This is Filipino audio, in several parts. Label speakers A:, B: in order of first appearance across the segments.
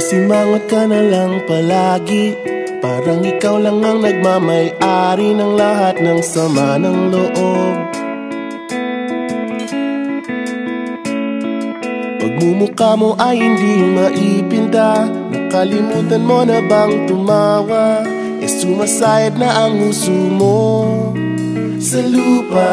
A: Masimangot ka na lang palagi. Parang ikaw lang ang nagmamay-ari ng lahat ng sama ng loob. Pagmumukha mo ay hindi maipinta. Nakalimutan mo na bang tumawa? E sumasayad na ang huso mo sa lupa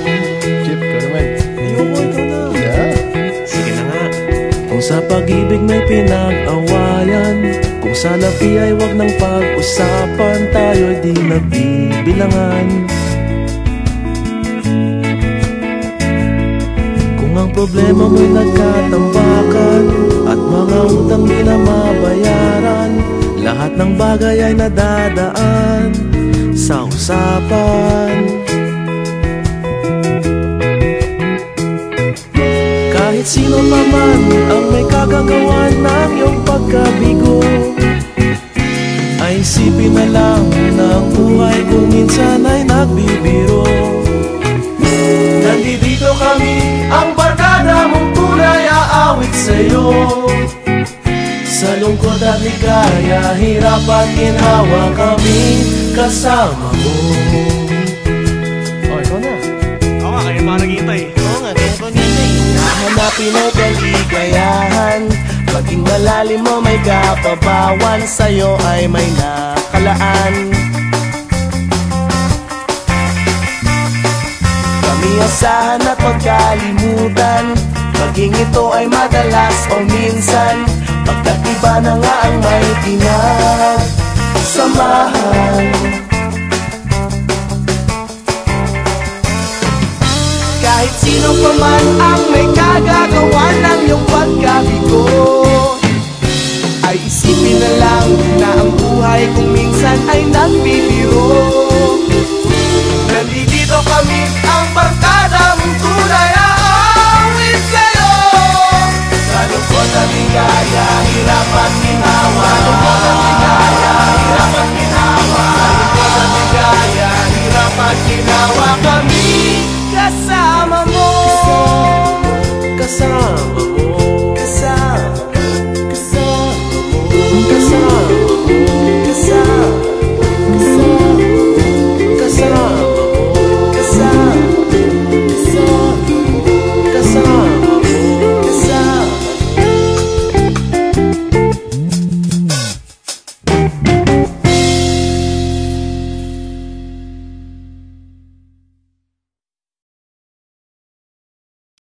B: sa pag-ibig may pinag-awayan. Kung sa labi ay wag ng pag-usapan Tayo'y di nagbibilangan Kung ang problema mo'y nagkatambakan At mga utang di na mabayaran Lahat ng bagay ay nadadaan Sa usapan sino pa man ang may kagagawa ng iyong pagkabigo Ay isipin na lang na ang buhay kung minsan ay nagbibiro
A: Nandito kami, ang barkada mong tunay aawit sa'yo Sa lungkot at ligaya, hirap at ginhawa kami kasama mo
C: Oh, ikaw na.
D: Oo nga, kayo pa naghihintay.
A: Hanapin ay kaligayahan Maging malalim mo may kapabawan Sa'yo ay may nakalaan. Kami asahan at magkalimutan. Maging ito ay madalas o minsan. Pagkat iba na nga ang may pinagsamahan Kahit sino pa man bayan ay nagbibiro? Nandito kami ang barkadang tunay Aawit kayo. Sa lukot namin kaya Hirapan ginawa. Sa lukot namin kaya Hirapan ginawa. Sa lukot namin kaya Hirapan ginawa. Kami kasama mo. Kasama mo.